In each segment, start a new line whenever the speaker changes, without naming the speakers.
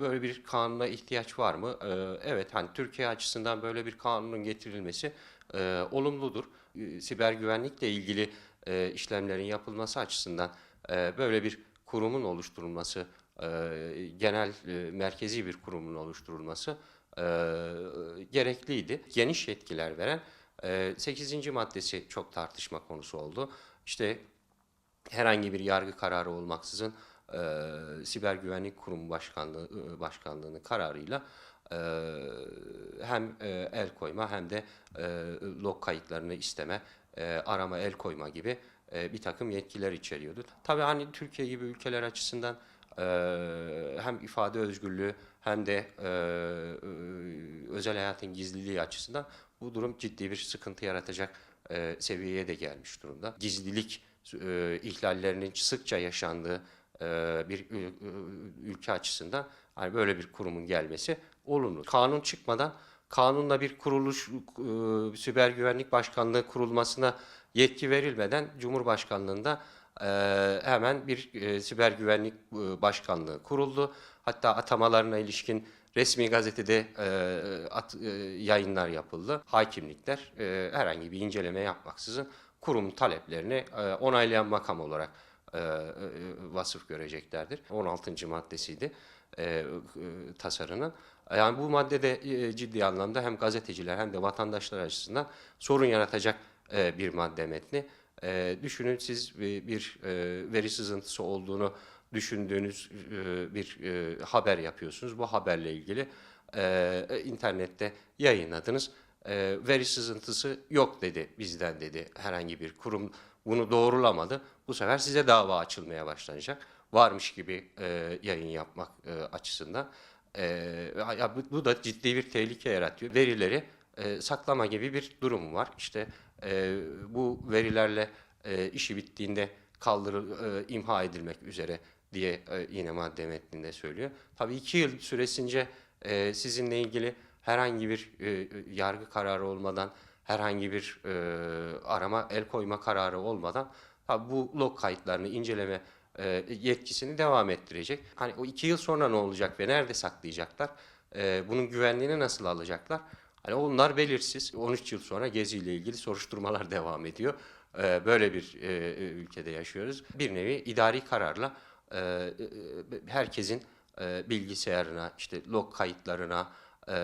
böyle bir kanuna ihtiyaç var mı? E, evet, hani Türkiye açısından böyle bir kanunun getirilmesi e, olumludur. E, siber güvenlikle ilgili e, işlemlerin yapılması açısından e, böyle bir kurumun oluşturulması, genel merkezi bir kurumun oluşturulması e, gerekliydi. Geniş yetkiler veren e, 8. maddesi çok tartışma konusu oldu. İşte herhangi bir yargı kararı olmaksızın e, Siber Güvenlik Kurumu Başkanlığı e, Başkanlığı'nın kararıyla e, hem e, el koyma hem de e, log kayıtlarını isteme, e, arama, el koyma gibi e, bir takım yetkiler içeriyordu. Tabii hani Türkiye gibi ülkeler açısından e, hem ifade özgürlüğü hem de e, e, özel hayatın gizliliği açısından bu durum ciddi bir sıkıntı yaratacak e, seviyeye de gelmiş durumda. Gizlilik e, ihlallerinin sıkça yaşandığı bir ül- ülke açısından hani böyle bir kurumun gelmesi olumlu. Kanun çıkmadan kanunla bir kuruluş e, siber güvenlik başkanlığı kurulmasına yetki verilmeden Cumhurbaşkanlığında e, hemen bir e, siber güvenlik e, başkanlığı kuruldu. Hatta atamalarına ilişkin resmi gazetede e, e, yayınlar yapıldı. Hakimlikler e, herhangi bir inceleme yapmaksızın kurum taleplerini e, onaylayan makam olarak e, e, vasıf göreceklerdir. 16. maddesiydi e, e, tasarının. Yani bu maddede e, ciddi anlamda hem gazeteciler hem de vatandaşlar açısından sorun yaratacak e, bir madde metni. E, düşünün siz bir, e, veri sızıntısı olduğunu düşündüğünüz e, bir e, haber yapıyorsunuz. Bu haberle ilgili e, internette yayınladınız. E, veri sızıntısı yok dedi bizden dedi herhangi bir kurum bunu doğrulamadı. Bu sefer size dava açılmaya başlanacak. Varmış gibi e, yayın yapmak e, açısından. E, ya bu, bu da ciddi bir tehlike yaratıyor. Verileri e, saklama gibi bir durum var. İşte e, bu verilerle e, işi bittiğinde kaldırıl, e, imha edilmek üzere diye e, yine madde metninde söylüyor. Tabii iki yıl süresince e, sizinle ilgili herhangi bir e, yargı kararı olmadan, herhangi bir e, arama, el koyma kararı olmadan tabii bu log kayıtlarını inceleme e, yetkisini devam ettirecek. Hani o iki yıl sonra ne olacak ve nerede saklayacaklar? E, bunun güvenliğini nasıl alacaklar? Hani onlar belirsiz. 13 yıl sonra Gezi ile ilgili soruşturmalar devam ediyor. E, böyle bir e, ülkede yaşıyoruz. Bir nevi idari kararla e, e, herkesin e, bilgisayarına, işte log kayıtlarına, e,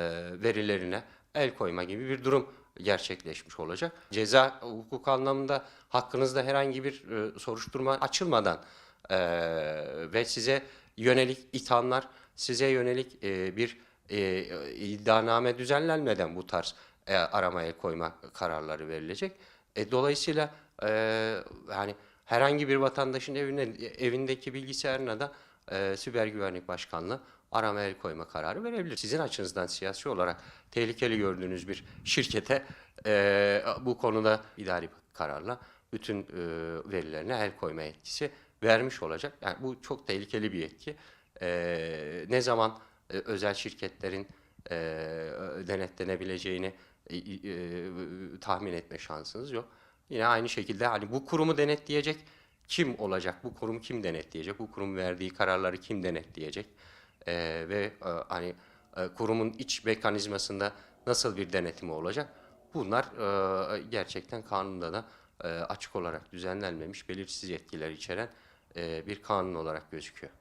verilerine el koyma gibi bir durum gerçekleşmiş olacak. Ceza hukuk anlamında hakkınızda herhangi bir e, soruşturma açılmadan e, ve size yönelik ithamlar, size yönelik e, bir e, iddianame düzenlenmeden bu tarz arama el koyma kararları verilecek. Dolayısıyla yani herhangi bir vatandaşın evine, evindeki bilgisayarına da e, Siber Güvenlik Başkanlığı arama el koyma kararı verebilir. Sizin açınızdan siyasi olarak tehlikeli gördüğünüz bir şirkete e, bu konuda idari kararla bütün e, verilerine el koyma yetkisi vermiş olacak. Yani bu çok tehlikeli bir yetki. E, ne zaman e, özel şirketlerin e, denetlenebileceğini e, e, tahmin etme şansınız yok. Yine aynı şekilde hani bu kurumu denetleyecek kim olacak? Bu kurum kim denetleyecek? Bu kurum verdiği kararları kim denetleyecek? E, ve e, hani e, kurumun iç mekanizmasında nasıl bir denetimi olacak? Bunlar e, gerçekten kanunda da e, açık olarak düzenlenmemiş belirsiz yetkiler içeren e, bir kanun olarak gözüküyor.